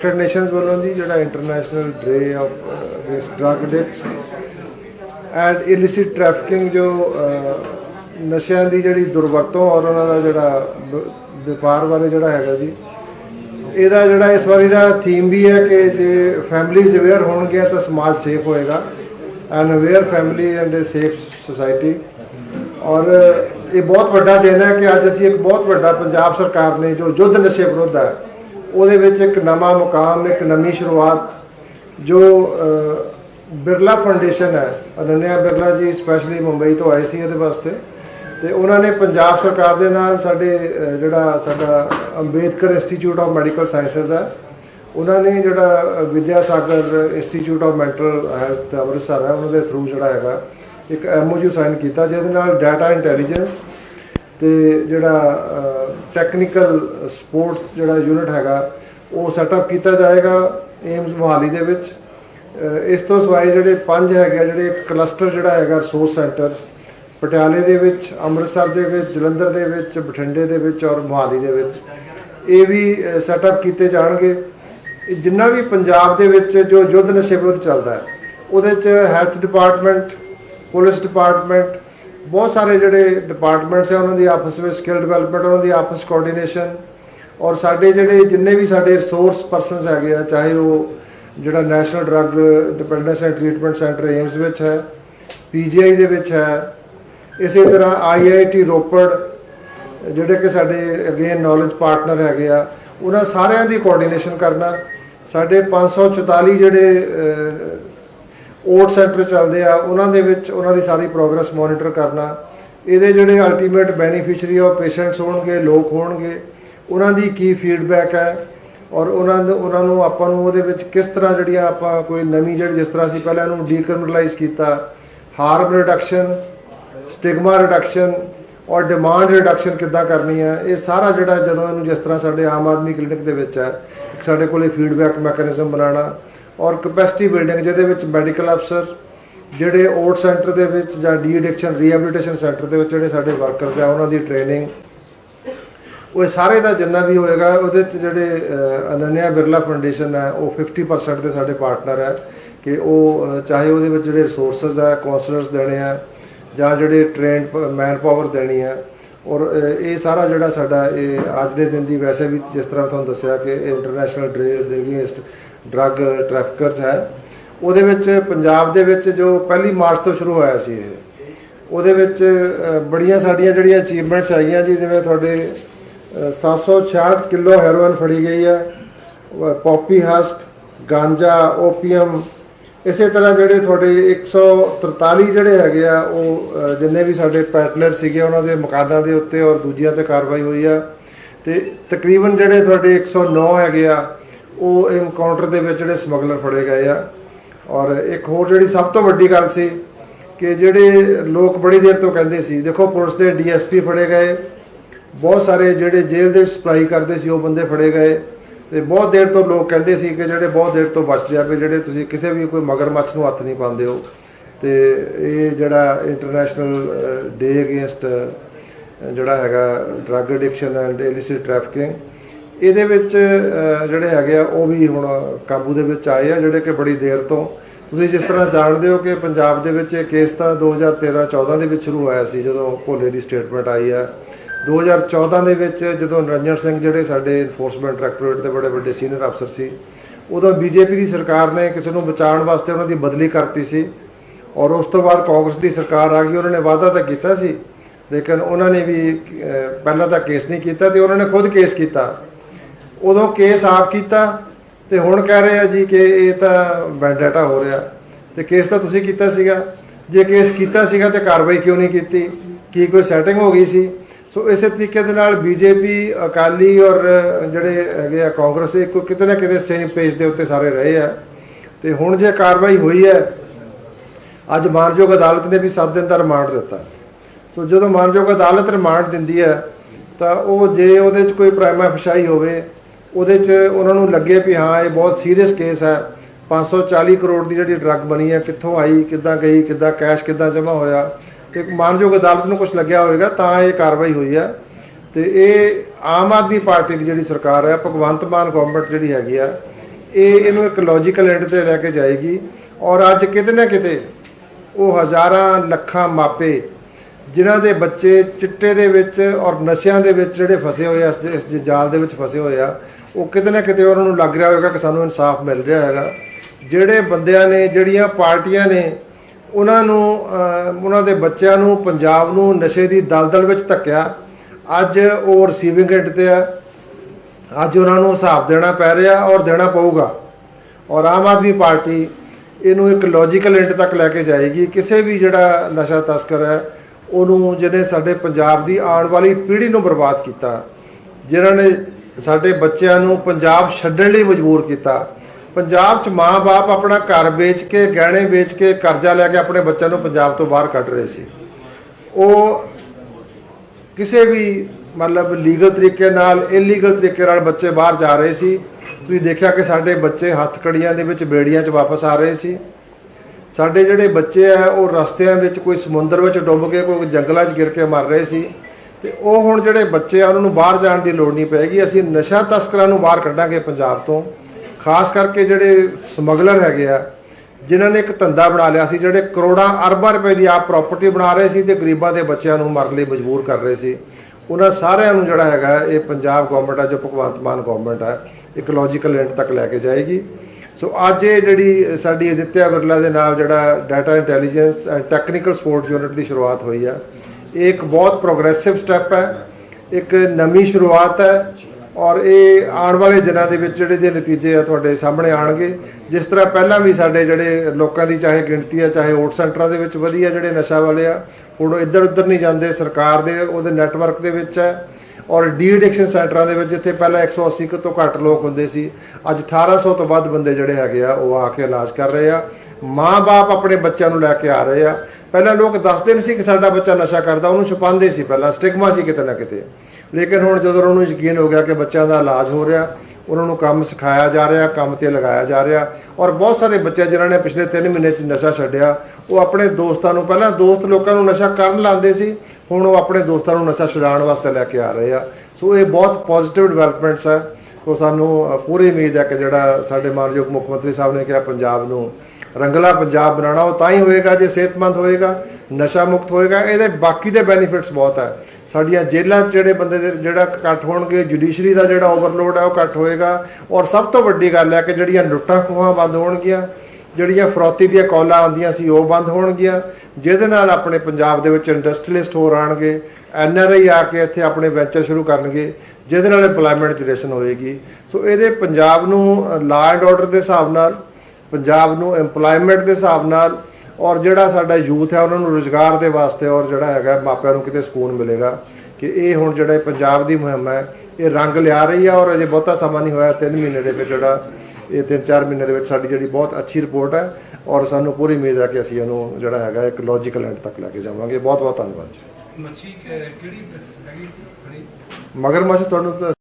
United nations ਵੱਲੋਂ ਜੀ ਜਿਹੜਾ international day of this drug addicts and illicit trafficking ਜੋ ਨਸ਼ਿਆਂ ਦੀ ਜਿਹੜੀ ਦੁਰਵਰਤੋਂ ਔਰ ਉਹਨਾਂ ਦਾ ਜਿਹੜਾ ਵਪਾਰ ਬਾਰੇ ਜਿਹੜਾ ਹੈਗਾ ਜੀ, ਇਹਦਾ ਜਿਹੜਾ ਇਸ ਵਾਰੀ ਦਾ ਥੀਮ ਵੀ ਹੈ ਕਿ ਜੇ ਫੈਮਿਲੀਜ਼ ਅਵੇਅਰ ਹੋਣਗੇ ਤਾਂ ਸਮਾਜ ਸੇਫ ਹੋਏਗਾ and aware family and uh safe society ਔਰ ਇਹ ਬਹੁਤ ਵੱਡਾ ਦਿਨ ਹੈ ਕਿ ਅੱਜ ਅਸੀਂ ਇੱਕ ਬਹੁਤ ਵੱਡਾ ਪੰਜਾਬ ਸਰਕਾਰ ਨੇ ਜੋ ਯੁੱਧ ਨਸ਼ੇ ਵਿਰੁੱਧ ਹੈ ਉਹਦੇ ਵਿੱਚ ਇੱਕ ਨਵਾਂ ਮੁਕਾਮ ਇੱਕ ਨਵੀਂ ਸ਼ੁਰੂਆਤ ਜੋ ਬਿਰਲਾ ਫਾਊਂਡੇਸ਼ਨ ਹੈ। ਅਨੰਨਿਆ ਬਿਰਲਾ ਜੀ ਸਪੈਸ਼ਲੀ ਮੁੰਬਈ ਤੋਂ ਆਏ ਸੀ ਇਹਦੇ ਵਾਸਤੇ। ਤੇ ਉਹਨਾਂ ਨੇ ਪੰਜਾਬ ਸਰਕਾਰ ਦੇ ਨਾਲ ਸਾਡੇ ਜਿਹੜਾ ਸਾਡਾ Ambedkar institute of medical sciences ਹੈ ਉਹਨਾਂ ਨੇ ਜਿਹੜਾ ਅ, Vidya Sagar institute of mental health Amritsar ਹੈ ਉਹਨਾਂ ਦੇ ਥਰੂ ਜਿਹੜਾ ਹੈਗਾ ਇੱਕ ਐਮਓਯੂ ਸਾਈਨ ਕੀਤਾ ਜਿਹਦੇ ਨਾਲ ਡਾਟਾ ਇੰਟੈਲੀਜੈਂਸ ਤੇ ਜਿਹੜਾ ਟੈਕਨੀਕਲ ਸਪੋਰਟਸ uh, ਜਿਹੜਾ ਯੂਨਿਟ ਹੈਗਾ ਉਹ ਸੈਟਅਪ ਕੀਤਾ ਜਾਏਗਾ ਏਮਸ ਮੋਹਾਲੀ ਦੇ ਵਿੱਚ। ਇਸ ਤੋਂ ਸਿਵਾਏ ਜਿਹੜੇ ਪੰਜ ਹੈਗੇ ਆ, ਜਿਹੜੇ ਇੱਕ ਕਲਸਟਰ ਜਿਹੜਾ ਹੈਗਾ ਰਿਸੋਰਸ ਸੈਂਟਰਸ ਪਟਿਆਲੇ ਦੇ ਵਿੱਚ ਅੰਮ੍ਰਿਤਸਰ ਦੇ ਵਿੱਚ ਜਲੰਧਰ ਦੇ ਵਿੱਚ ਬਠਿੰਡੇ ਦੇ ਵਿੱਚ ਔਰ ਮੋਹਾਲੀ ਦੇ ਵਿੱਚ। ਇਹ ਵੀ ਸੈਟਅਪ ਕੀਤੇ ਜਾਣਗੇ। ਜਿੰਨਾ ਵੀ ਪੰਜਾਬ ਦੇ ਵਿੱਚ ਜੋ ਯੁੱਧ ਨਸ਼ੇ ਵਿਰੁੱਧ ਚੱਲਦਾ ਹੈ ਉਹਦੇ ਚ ਹੈਲਥ ਡਿਪਾਰਟਮੈਂਟ ਪੁਲਿਸ ਡਿਪਾਰਟਮੈਂਟ ਬਹੁਤ ਸਾਰੇ ਜਿਹੜੇ ਡਿਪਾਰਟਮੈਂਟਸ ਆ, ਉਹਨਾਂ ਦੀ ਆਪਸ ਵਿੱਚ ਸਕਿੱਲ ਡਿਵੈਲਪਮੈਂਟ ਉਹਨਾਂ ਦੀ ਆਪਸ ਕੋਆਰਡੀਨੇਸ਼ਨ ਔਰ ਸਾਡੇ ਜਿਹੜੇ ਜਿੰਨੇ ਵੀ ਸਾਡੇ ਰਿਸੋਰਸ ਪਰਸਨਸ ਹੈਗੇ ਆ, ਚਾਹੇ ਉਹ ਜਿਹੜਾ national drug dependence and treatment centre AIIMS ਵਿੱਚ ਹੈ ਪੀਜੀਆਈ ਦੇ ਵਿੱਚ ਹੈ, ਇਸੇ ਤਰ੍ਹਾਂ ਆਈਆਈਟੀ ਰੋਪੜ, ਜਿਹੜੇ ਕਿ ਸਾਡੇ ਅਗੇਨ ਨੌਲੇਜ ਪਾਰਟਨਰ ਹੈਗੇ ਆ, ਉਹਨਾਂ ਸਾਰਿਆਂ ਦੀ ਕੋਆਰਡੀਨੇਸ਼ਨ ਕਰਨਾ, ਸਾਡੇ 544 ਜਿਹੜੇ ਓਟ ਸੈਂਟਰ ਚੱਲਦੇ ਆ, ਉਹਨਾਂ ਦੇ ਵਿੱਚ ਉਹਨਾਂ ਦੀ ਸਾਰੀ ਪ੍ਰੋਗਰੈਸ ਮੋਨੀਟਰ ਕਰਨਾ। ਇਹਦੇ ਜਿਹੜੇ ਅਲਟੀਮੇਟ ਬੈਨੀਫੀਸ਼ੀਅਰੀ ਆਫ ਪੇਸ਼ੈਂਟਸ ਹੋਣਗੇ, ਲੋਕ ਹੋਣਗੇ। ਉਹਨਾਂ ਦੀ ਕੀ ਫੀਡਬੈਕ ਹੈ ਔਰ ਉਹਨਾਂ ਦੇ ਉਹਨਾਂ ਨੂੰ ਆਪਾਂ ਨੂੰ ਉਹਦੇ ਵਿੱਚ ਕਿਸ ਤਰ੍ਹਾਂ ਜਿਹੜੀਆਂ ਆਪਾਂ ਕੋਈ ਨਵੀਂ ਜਿਹੜੀ ਜਿਸ ਤਰ੍ਹਾਂ ਅਸੀਂ ਪਹਿਲਾਂ ਇਹਨੂੰ ਡੀਕ੍ਰਿਮੀਨਲਾਈਜ਼ ਕੀਤਾ ਹਾਰਮ ਰਿਡਕਸ਼ਨ ਸਟਿਗਮਾ ਰਿਡਕਸ਼ਨ ਔਰ ਡਿਮਾਂਡ ਰਿਡਕਸ਼ਨ ਕਿੱਦਾਂ ਕਰਨੀ ਹੈ, ਇਹ ਸਾਰਾ ਜਿਹੜਾ ਜਦੋਂ ਇਹਨੂੰ ਜਿਸ ਤਰ੍ਹਾਂ ਸਾਡੇ ਆਮ ਆਦਮੀ ਕਲੀਨਿਕ ਦੇ ਵਿੱਚ ਹੈ ਇੱਕ ਸਾਡੇ ਕੋਲੇ ਫੀਡਬੈਕ ਮੈਕੈਨਿਜ਼ਮ ਬਣਾਉਣਾ। ਔਰ ਕਪੈਸਿਟੀ ਬਿਲਡਿੰਗ ਜਿਹਦੇ ਵਿੱਚ ਮੈਡੀਕਲ ਅਫਸਰ ਜਿਹੜੇ ਓਟ ਸੈਂਟਰ ਦੇ ਵਿੱਚ ਜਾਂ ਡੀ ਐਡਿਕਸ਼ਨ ਰੀਹੈਬਿਲਿਟੇਸ਼ਨ ਸੈਂਟਰ ਦੇ ਵਿੱਚ ਜਿਹੜੇ ਸਾਡੇ ਵਰਕਰਸ ਆ, ਉਹਨਾਂ ਦੀ ਟ੍ਰੇਨਿੰਗ ਉਹ ਇਹ ਸਾਰੇ ਦਾ ਜਿੰਨਾ ਵੀ ਹੋਏਗਾ, ਉਹਦੇ ਚ ਜਿਹੜੇ ਅਨਨਿਆ ਬਿਰਲਾ ਫਾਊਂਡੇਸ਼ਨ ਹੈ, ਉਹ 50% ਦੇ ਸਾਡੇ ਪਾਰਟਨਰ ਹੈ ਕਿ ਉਹ ਚਾਹੇ ਉਹਦੇ ਵਿੱਚ ਜਿਹੜੇ ਰਿਸੋਰਸਸ ਹੈ ਕਾਉਂਸਲਰਸ ਦੇਣੇ ਆ, ਜਾਂ ਜਿਹੜੇ ਟ੍ਰੇਨਡ ਮੈਨ ਪਾਵਰ ਦੇਣੀ ਹੈ ਔਰ ਇਹ ਸਾਰਾ ਜਿਹੜਾ ਸਾਡਾ ਇਹ ਅੱਜ ਦੇ ਦਿਨ ਦੀ ਵੈਸੇ ਵੀ ਜਿਸ ਤਰ੍ਹਾਂ ਤੁਹਾਨੂੰ ਦੱਸਿਆ ਕਿ ਇੰਟਰਨੈਸ਼ਨਲ ਡੇ ਡਰੱਗ ਟ੍ਰੈਫਿਕਰਸ ਹੈ। ਉਹਦੇ ਵਿੱਚ ਪੰਜਾਬ ਦੇ ਵਿੱਚ ਜੋ ਪਹਿਲੀ ਮਾਰਚ ਤੋਂ ਸ਼ੁਰੂ ਹੋਇਆ ਸੀ ਇਹ ਉਹਦੇ ਵਿੱਚ ਬੜੀਆਂ ਸਾਡੀਆਂ ਜਿਹੜੀਆਂ ਅਚੀਵਮੈਂਟਸ ਆਈਆਂ ਜੀ ਜਿਵੇਂ ਤੁਹਾਡੇ ਅ, 766 ਕਿਲੋ ਹੈਰੋਇਨ ਫੜੀ ਗਈ ਹੈ ਪੌਪੀ ਹਸਕ ਗਾਂਜਾ ਓਪੀਅਮ ਇਸੇ ਤਰ੍ਹਾਂ ਜਿਹੜੇ ਤੁਹਾਡੇ 143 ਜਿਹੜੇ ਹੈਗੇ ਆ ਉਹ ਜਿੰਨੇ ਵੀ ਸਾਡੇ ਪੈਟਲਰ ਸੀਗੇ ਉਹਨਾਂ ਦੇ ਮਕਾਨਾਂ ਦੇ ਉੱਤੇ ਔਰ ਦੂਜਿਆਂ ਤੇ ਕਾਰਵਾਈ ਹੋਈ ਆ। ਤੇ ਤਕਰੀਬਨ ਜਿਹੜੇ ਤੁਹਾਡੇ 109 ਹੈਗੇ ਆ ਉਹ ਇਨਕਾਊਂਟਰ ਦੇ ਵਿੱਚ ਜਿਹੜੇ ਸਮਗਲਰ ਫੜੇ ਗਏ ਆ। ਔਰ ਇੱਕ ਹੋਰ ਜਿਹੜੀ ਸਭ ਤੋਂ ਵੱਡੀ ਗੱਲ ਸੀ ਕਿ ਜਿਹੜੇ ਲੋਕ ਬੜੀ ਦੇਰ ਤੋਂ ਕਹਿੰਦੇ ਸੀ, ਦੇਖੋ ਪੁਲਿਸ ਦੇ ਡੀਐਸਪੀ ਫੜੇ ਗਏ। ਬਹੁਤ ਸਾਰੇ ਜਿਹੜੇ ਜੇਲ੍ਹ ਦੇ ਸਪਲਾਈ ਕਰਦੇ ਸੀ, ਉਹ ਬੰਦੇ ਫੜੇ ਗਏ। ਤੇ ਬਹੁਤ ਦੇਰ ਤੋਂ ਲੋਕ ਕਹਿੰਦੇ ਸੀ ਕਿ ਜਿਹੜੇ ਬਹੁਤ ਦੇਰ ਤੋਂ ਬਚਦੇ ਆ ਵੀ ਜਿਹੜੇ ਤੁਸੀਂ ਕਿਸੇ ਵੀ ਕੋਈ ਮਗਰਮੱਛ ਨੂੰ ਹੱਥ ਨਹੀਂ ਪਾਉਂਦੇ ਹੋ ਤੇ ਇਹ ਜਿਹੜਾ ਇੰਟਰਨੈਸ਼ਨਲ ਡੇ ਅਗੇਂਸਟ ਜਿਹੜਾ ਹੈਗਾ drug addiction and illicit trafficking ਇਹਦੇ ਵਿੱਚ ਜਿਹੜੇ ਹੈਗੇ ਆ, ਉਹ ਵੀ ਹੁਣ ਕਾਬੂ ਦੇ ਵਿੱਚ ਆਏ ਆ, ਜਿਹੜੇ ਕਿ ਬੜੀ ਦੇਰ ਤੋਂ। ਤੁਸੀਂ ਜਿਸ ਤਰ੍ਹਾਂ ਜਾਣਦੇ ਹੋ ਕਿ ਪੰਜਾਬ ਦੇ ਵਿੱਚ ਇਹ ਕੇਸ ਤਾਂ 2013-14 ਦੇ ਵਿੱਚ ਸ਼ੁਰੂ ਹੋਇਆ ਸੀ, ਜਦੋਂ ਭੋਲੇ ਦੀ ਸਟੇਟਮੈਂਟ ਆਈ ਆ। 2014 ਦੇ ਵਿੱਚ ਜਦੋਂ ਨਿਰੰਜਨ ਸਿੰਘ ਜਿਹੜੇ ਸਾਡੇ ਇਨਫੋਰਸਮੈਂਟ ਡਾਇਰੈਕਟੋਰੇਟ ਦੇ ਬੜੇ ਵੱਡੇ ਸੀਨੀਅਰ ਅਫਸਰ ਸੀ, ਉਦੋਂ ਬੀਜੇਪੀ ਦੀ ਸਰਕਾਰ ਨੇ ਕਿਸੇ ਨੂੰ ਬਚਾਉਣ ਵਾਸਤੇ ਉਹਨਾਂ ਦੀ ਬਦਲੀ ਕਰਤੀ ਸੀ ਔਰ ਉਸ ਤੋਂ ਬਾਅਦ ਕਾਂਗਰਸ ਦੀ ਸਰਕਾਰ ਆ ਗਈ, ਉਹਨਾਂ ਨੇ ਵਾਅਦਾ ਤਾਂ ਕੀਤਾ ਸੀ, ਲੇਕਿਨ ਉਹਨਾਂ ਨੇ ਵੀ ਪਹਿਲਾਂ ਤਾਂ ਕੇਸ ਨਹੀਂ ਕੀਤਾ ਤੇ ਉਹਨਾਂ ਨੇ ਖੁਦ ਕੇਸ ਕੀਤਾ। ਉਦੋਂ ਕੇਸ ਆਪ ਕੀਤਾ ਤੇ ਹੁਣ ਕਹਿ ਰਹੇ ਆ ਜੀ ਕਿ ਇਹ ਤਾਂ ਵੈਂਡੇਟਾ ਹੋ ਰਿਹਾ। ਤੇ ਕੇਸ ਤਾਂ ਤੁਸੀਂ ਕੀਤਾ ਸੀਗਾ। ਜੇ ਕੇਸ ਕੀਤਾ ਸੀਗਾ ਤੇ ਕਾਰਵਾਈ ਕਿਉਂ ਨਹੀਂ ਕੀਤੀ? ਕੀ ਕੋਈ ਸੈਟਿੰਗ ਹੋ ਗਈ ਸੀ? ਸੋ ਇਸੇ ਤਰੀਕੇ ਦੇ ਨਾਲ ਬੀਜੇਪੀ, ਅਕਾਲੀ ਔਰ ਜਿਹੜੇ ਹੈਗੇ ਆ ਕਾਂਗਰਸ, ਇਹ ਕੋਈ ਕਿਤੇ ਨਾ ਕਿਤੇ ਸੇਮ ਪੇਜ ਦੇ ਉੱਤੇ ਸਾਰੇ ਰਹੇ ਆ। ਤੇ ਹੁਣ ਜੇ ਕਾਰਵਾਈ ਹੋਈ ਹੈ, ਅੱਜ ਮਾਨਯੋਗ ਅਦਾਲਤ ਨੇ ਵੀ 7 ਦਿਨ ਦਾ ਰਿਮਾਂਡ ਦਿੱਤਾ। ਸੋ ਜਦੋਂ ਮਾਨਯੋਗ ਅਦਾਲਤ ਰਿਮਾਂਡ ਦਿੰਦੀ ਹੈ, ਤਾਂ ਉਹ ਜੇ ਉਹਦੇ 'ਚ ਕੋਈ ਪ੍ਰਾਈਮਾ ਫਸ਼ਾਈ ਹੋਵੇ ਉਹਦੇ 'ਚ ਉਹਨਾਂ ਨੂੰ ਲੱਗੇ ਵੀ ਹਾਂ, ਇਹ ਬਹੁਤ ਸੀਰੀਅਸ ਕੇਸ ਹੈ। 540 ਕਰੋੜ ਦੀ ਜਿਹੜੀ ਡਰੱਗ ਬਣੀ ਹੈ, ਕਿੱਥੋਂ ਆਈ, ਕਿੱਦਾਂ ਗਈ, ਕਿੱਦਾਂ ਕੈਸ਼ ਕਿੱਦਾਂ ਜਮ੍ਹਾਂ ਹੋਇਆ ਤੇ ਮਾਨਯੋਗ ਅਦਾਲਤ ਨੂੰ ਕੁਝ ਲੱਗਿਆ ਹੋਵੇਗਾ, ਤਾਂ ਇਹ ਕਾਰਵਾਈ ਹੋਈ ਹੈ। ਤੇ ਇਹ ਆਮ ਆਦਮੀ ਪਾਰਟੀ ਦੀ ਜਿਹੜੀ ਸਰਕਾਰ ਹੈ, ਭਗਵੰਤ ਮਾਨ ਗਵਰਨਮੈਂਟ ਜਿਹੜੀ ਹੈਗੀ ਆ, ਇਹ ਇਹਨੂੰ ਇੱਕ ਲੌਜੀਕਲ ਐਂਡ ਤੇ ਲੈ ਕੇ ਜਾਏਗੀ। ਔਰ ਅੱਜ ਕਿਤੇ ਨਾ ਕਿਤੇ ਉਹ ਹਜ਼ਾਰਾਂ ਲੱਖਾਂ ਮਾਪੇ, ਜਿਨ੍ਹਾਂ ਦੇ ਬੱਚੇ ਚਿੱਟੇ ਦੇ ਵਿੱਚ ਔਰ ਨਸ਼ਿਆਂ ਦੇ ਵਿੱਚ ਜਿਹੜੇ ਫਸੇ ਹੋਏ ਆ, ਇਸ ਇਸ ਜਾਲ ਦੇ ਵਿੱਚ ਫਸੇ ਹੋਏ ਆ ਉਹ ਕਿਤੇ ਨਾ ਕਿਤੇ ਉਹਨਾਂ ਨੂੰ ਲੱਗ ਰਿਹਾ ਹੋਵੇਗਾ ਕਿ ਸਾਨੂੰ ਇਨਸਾਫ ਮਿਲ ਰਿਹਾ ਹੈਗਾ। ਜਿਹੜੇ ਬੰਦਿਆਂ ਨੇ, ਜਿਹੜੀਆਂ ਪਾਰਟੀਆਂ ਨੇ, ਉਹਨਾਂ ਨੂੰ ਉਹਨਾਂ ਦੇ ਬੱਚਿਆਂ ਨੂੰ, ਪੰਜਾਬ ਨੂੰ ਨਸ਼ੇ ਦੀ ਦਲਦਲ ਵਿੱਚ ਧੱਕਿਆ। ਅੱਜ ਉਹ ਰਿਸੀਵਿੰਗ ਐਂਡ ਤੇ ਆ। ਅੱਜ ਉਹਨਾਂ ਨੂੰ ਹਿਸਾਬ ਦੇਣਾ ਪੈ ਰਿਹਾ ਔਰ ਦੇਣਾ ਪਊਗਾ। ਔਰ ਆਮ ਆਦਮੀ ਪਾਰਟੀ ਇਹਨੂੰ ਇੱਕ ਲੌਜੀਕਲ ਐਂਡ ਤੱਕ ਲੈ ਕੇ ਜਾਏਗੀ। ਕਿਸੇ ਵੀ ਜਿਹੜਾ ਨਸ਼ਾ ਤਸਕਰ ਹੈ, ਉਹਨੂੰ ਜਿਹਨੇ ਸਾਡੇ ਪੰਜਾਬ ਦੀ ਆਉਣ ਵਾਲੀ ਪੀੜ੍ਹੀ ਨੂੰ ਬਰਬਾਦ ਕੀਤਾ ਜਿਨ੍ਹਾਂ ਨੇ ਸਾਡੇ ਬੱਚਿਆਂ ਨੂੰ ਪੰਜਾਬ ਛੱਡਣ ਲਈ ਮਜਬੂਰ ਕੀਤਾ। ਪੰਜਾਬ 'ਚ ਮਾਂ-ਬਾਪ ਆਪਣਾ ਘਰ ਵੇਚ ਕੇ, ਗਹਿਣੇ ਵੇਚ ਕੇ, ਕਰਜ਼ਾ ਲੈ ਕੇ ਆਪਣੇ ਬੱਚਿਆਂ ਨੂੰ ਪੰਜਾਬ ਤੋਂ ਬਾਹਰ ਕੱਢ ਰਹੇ ਸੀ। ਉਹ ਕਿਸੇ ਵੀ ਮਤਲਬ ਲੀਗਲ ਤਰੀਕੇ ਨਾਲ ਇਲੀਗਲ ਤਰੀਕੇ ਨਾਲ ਬੱਚੇ ਬਾਹਰ ਜਾ ਰਹੇ ਸੀ। ਤੁਸੀਂ ਦੇਖਿਆ ਕਿ ਸਾਡੇ ਬੱਚੇ ਹੱਥ ਕੜੀਆਂ ਦੇ ਵਿੱਚ ਬੇੜੀਆਂ 'ਚ ਵਾਪਸ ਆ ਰਹੇ ਸੀ। ਸਾਡੇ ਜਿਹੜੇ ਬੱਚੇ ਆ, ਉਹ ਰਸਤਿਆਂ ਵਿੱਚ, ਕੋਈ ਸਮੁੰਦਰ ਵਿੱਚ ਡੁੱਬ ਕੇ, ਕੋਈ ਜੰਗਲਾਂ 'ਚ ਗਿਰ ਕੇ ਮਰ ਰਹੇ ਸੀ। ਤੇ ਉਹ ਹੁਣ ਜਿਹੜੇ ਬੱਚੇ ਆ, ਉਹਨਾਂ ਨੂੰ ਬਾਹਰ ਜਾਣ ਦੀ ਲੋੜ ਨਹੀਂ ਪਏਗੀ ਅਸੀਂ ਨਸ਼ਾ ਤਸਕਰਾਂ ਨੂੰ ਬਾਹਰ ਕੱਢਾਂਗੇ ਪੰਜਾਬ ਤੋਂ। ਖਾਸ ਕਰਕੇ ਜਿਹੜੇ ਸਮਗਲਰ ਹੈਗੇ ਆ, ਜਿਨ੍ਹਾਂ ਨੇ ਇੱਕ ਧੰਦਾ ਬਣਾ ਲਿਆ ਸੀ, ਜਿਹੜੇ ਕਰੋੜਾਂ ਅਰਬਾਂ ਰੁਪਏ ਦੀ ਆਪ ਪ੍ਰਾਪਰਟੀ ਬਣਾ ਰਹੇ ਸੀ ਤੇ ਗਰੀਬਾਂ ਦੇ ਬੱਚਿਆਂ ਨੂੰ ਮਰਨ ਲਈ ਮਜਬੂਰ ਕਰ ਰਹੇ ਸੀ। ਉਹਨਾਂ ਸਾਰਿਆਂ ਨੂੰ ਜਿਹੜਾ ਹੈਗਾ, ਇਹ ਪੰਜਾਬ ਗਵਰਨਮੈਂਟ ਆ, ਜੋ ਭਗਵੰਤ ਮਾਨ ਗਵਰਨਮੈਂਟ ਹੈ ਇੱਕ ਲੌਜੀਕਲ ਐਂਡ ਤੱਕ ਲੈ ਕੇ ਜਾਏਗੀ। ਸੋ ਅੱਜ ਇਹ ਜਿਹੜੀ ਸਾਡੀ ਅਦਿੱਤਿਆ ਬਿਰਲਾ ਦੇ ਨਾਲ ਜਿਹੜਾ data intelligence and technical support unit ਦੀ ਸ਼ੁਰੂਆਤ ਹੋਈ ਆ ਇਹ ਇੱਕ ਬਹੁਤ ਪ੍ਰੋਗਰੈਸਿਵ ਸਟੈਪ ਹੈ, ਇੱਕ ਨਵੀਂ ਸ਼ੁਰੂਆਤ ਹੈ ਔਰ ਇਹ ਆਉਣ ਵਾਲੇ ਦਿਨਾਂ ਦੇ ਵਿੱਚ ਜਿਹੜੇ ਦੇ ਨਤੀਜੇ ਆ ਤੁਹਾਡੇ ਸਾਹਮਣੇ ਆਣਗੇ ਜਿਸ ਤਰ੍ਹਾਂ ਪਹਿਲਾਂ ਵੀ ਸਾਡੇ ਜਿਹੜੇ ਲੋਕਾਂ ਦੀ ਚਾਹੇ ਗਿਣਤੀ ਆ, ਚਾਹੇ ਓਟ ਸੈਂਟਰਾਂ ਦੇ ਵਿੱਚ ਵਧੀਆ ਜਿਹੜੇ ਨਸ਼ਾ ਵਾਲੇ ਆ, ਹੁਣ ਇੱਧਰ ਉੱਧਰ ਨਹੀਂ ਜਾਂਦੇ, ਸਰਕਾਰ ਦੇ, ਉਹਦੇ ਨੈਟਵਰਕ ਦੇ ਵਿੱਚ ਹੈ। ਔਰ ਡੀ ਐਡਿਕਸ਼ਨ ਸੈਂਟਰਾਂ ਦੇ ਵਿੱਚ ਜਿੱਥੇ ਪਹਿਲਾਂ 180 ਕੁ ਤੋਂ ਘੱਟ ਲੋਕ ਹੁੰਦੇ ਸੀ, ਅੱਜ 1800 ਤੋਂ ਵੱਧ ਬੰਦੇ ਜਿਹੜੇ ਹੈਗੇ ਆ, ਉਹ ਆ ਕੇ ਇਲਾਜ ਕਰ ਰਹੇ ਆ। ਮਾਂ-ਬਾਪ ਆਪਣੇ ਬੱਚਿਆਂ ਨੂੰ ਲੈ ਕੇ ਆ ਰਹੇ ਆ। ਪਹਿਲਾਂ ਲੋਕ ਦੱਸਦੇ ਨਹੀਂ ਸੀ ਕਿ ਸਾਡਾ ਬੱਚਾ ਨਸ਼ਾ ਕਰਦਾ, ਉਹਨੂੰ ਛੁਪਾਉਂਦੇ ਸੀ ਪਹਿਲਾਂ, ਸਟਿਗਮਾ ਸੀ ਕਿਤੇ ਨਾ ਕਿਤੇ। ਲੇਕਿਨ ਹੁਣ ਜਦੋਂ ਉਹਨਾਂ ਨੂੰ ਯਕੀਨ ਹੋ ਗਿਆ ਕਿ ਬੱਚਿਆਂ ਦਾ ਇਲਾਜ ਹੋ ਰਿਹਾ ਉਹਨਾਂ ਨੂੰ ਕੰਮ ਸਿਖਾਇਆ ਜਾ ਰਿਹਾ, ਕੰਮ ਤੇ ਲਗਾਇਆ ਜਾ ਰਿਹਾ। ਔਰ ਬਹੁਤ ਸਾਰੇ ਬੱਚੇ ਜਿਨ੍ਹਾਂ ਨੇ ਪਿਛਲੇ 3 ਮਹੀਨੇ 'ਚ ਨਸ਼ਾ ਛੱਡਿਆ, ਉਹ ਆਪਣੇ ਦੋਸਤਾਂ ਨੂੰ, ਪਹਿਲਾਂ ਦੋਸਤ ਲੋਕਾਂ ਨੂੰ ਨਸ਼ਾ ਕਰਨ ਲਾਉਂਦੇ ਸੀ, ਹੁਣ ਉਹ ਆਪਣੇ ਦੋਸਤਾਂ ਨੂੰ ਨਸ਼ਾ ਛੁਡਾਉਣ ਵਾਸਤੇ ਲੈ ਕੇ ਆ ਰਹੇ ਆ। ਸੋ ਇਹ ਬਹੁਤ ਪੋਜ਼ਿਟਿਵ ਡਿਵੈਲਪਮੈਂਟਸ ਹੈ ਉਹ ਸਾਨੂੰ ਪੂਰੀ ਉਮੀਦ ਹੈ ਕਿ ਜਿਹੜਾ ਸਾਡੇ ਮਾਨਯੋਗ ਮੁੱਖ ਮੰਤਰੀ ਸਾਹਿਬ ਨੇ ਕਿਹਾ, ਪੰਜਾਬ ਨੂੰ ਰੰਗਲਾ ਪੰਜਾਬ ਬਣਾਉਣਾ, ਉਹ ਤਾਂ ਹੀ ਹੋਏਗਾ ਜੇ ਸਿਹਤਮੰਦ ਹੋਏਗਾ, ਨਸ਼ਾ ਮੁਕਤ ਹੋਏਗਾ, ਇਹਦੇ ਬਾਕੀ ਦੇ ਬੈਨੀਫਿਟਸ ਬਹੁਤ ਹੈ ਸਾਡੀਆਂ ਜੇਲ੍ਹਾਂ 'ਚ ਜਿਹੜੇ ਬੰਦੇ ਦੇ ਜਿਹੜਾ ਘੱਟ ਹੋਣਗੇ ਜੁਡੀਸ਼ਰੀ ਦਾ ਜਿਹੜਾ ਓਵਰਲੋਡ ਹੈ ਉਹ ਘੱਟ ਹੋਏਗਾ। ਔਰ ਸਭ ਤੋਂ ਵੱਡੀ ਗੱਲ ਹੈ ਕਿ ਜਿਹੜੀਆਂ ਲੁੱਟਾਂ ਖੋਹਾਂ ਬੰਦ ਹੋਣਗੀਆਂ, ਜਿਹੜੀਆਂ ਫਰੋਤੀ ਦੀਆਂ ਕੌਲਾਂ ਆਉਂਦੀਆਂ ਸੀ, ਉਹ ਬੰਦ ਹੋਣਗੀਆਂ। ਜਿਹਦੇ ਨਾਲ ਆਪਣੇ ਪੰਜਾਬ ਦੇ ਵਿੱਚ ਇੰਡਸਟਰੀਲਿਸਟ ਹੋਰ ਆਰ ਆਈ ਆ ਕੇ ਇੱਥੇ ਆਪਣੇ ਵੈਂਚਰ ਸ਼ੁਰੂ ਕਰਨਗੇ, ਜਿਹਦੇ ਨਾਲ ਏਮਪਲੋਇਮੈਂਟ ਜਨਰੇਸ਼ਨ ਹੋਏਗੀ। ਸੋ ਇਹਦੇ ਪੰਜਾਬ ਨੂੰ ਲਾ ਐਂਡ ਆਰਡਰ ਦੇ ਹਿਸਾਬ ਨਾਲ ਪੰਜਾਬ ਨੂੰ ਏਮਪਲੋਇਮੈਂਟ ਦੇ ਹਿਸਾਬ ਨਾਲ ਔਰ ਜਿਹੜਾ ਸਾਡਾ ਯੂਥ ਹੈ ਉਹਨਾਂ ਨੂੰ ਰੋਜ਼ਗਾਰ ਦੇ ਵਾਸਤੇ ਔਰ ਜਿਹੜਾ ਹੈਗਾ ਮਾਪਿਆਂ ਨੂੰ ਕਿਤੇ ਸਕੂਨ ਮਿਲੇਗਾ ਕਿ ਇਹ ਹੁਣ ਜਿਹੜਾ ਪੰਜਾਬ ਦੀ ਮੁਹਿੰਮ ਹੈ ਇਹ ਰੰਗ ਲਿਆ ਰਹੀ ਹੈ ਔਰ ਅਜੇ ਬਹੁਤਾ ਸਮਾਂ ਨਹੀਂ ਹੋਇਆ 3 ਮਹੀਨੇ ਦੇ ਵਿੱਚ ਜਿਹੜਾ ਇਹ 3-4 ਮਹੀਨੇ ਦੇ ਵਿੱਚ ਸਾਡੀ ਜਿਹੜੀ ਬਹੁਤ ਅੱਛੀ ਰਿਪੋਰਟ ਹੈ ਔਰ ਸਾਨੂੰ ਪੂਰੀ ਉਮੀਦ ਹੈ ਕਿ ਅਸੀਂ ਇਹਨੂੰ ਜਿਹੜਾ ਹੈਗਾ ਇੱਕ ਲੌਜੀਕਲ ਐਂਡ ਤੱਕ ਲੈ ਕੇ ਜਾਵਾਂਗੇ। ਬਹੁਤ ਬਹੁਤ ਧੰਨਵਾਦ ਜੀ। ਮੱਛੀ ਕਿਹੜੀ ਹੈਗੀ? ਮਗਰਮੱਛ ਤੁਹਾਨੂੰ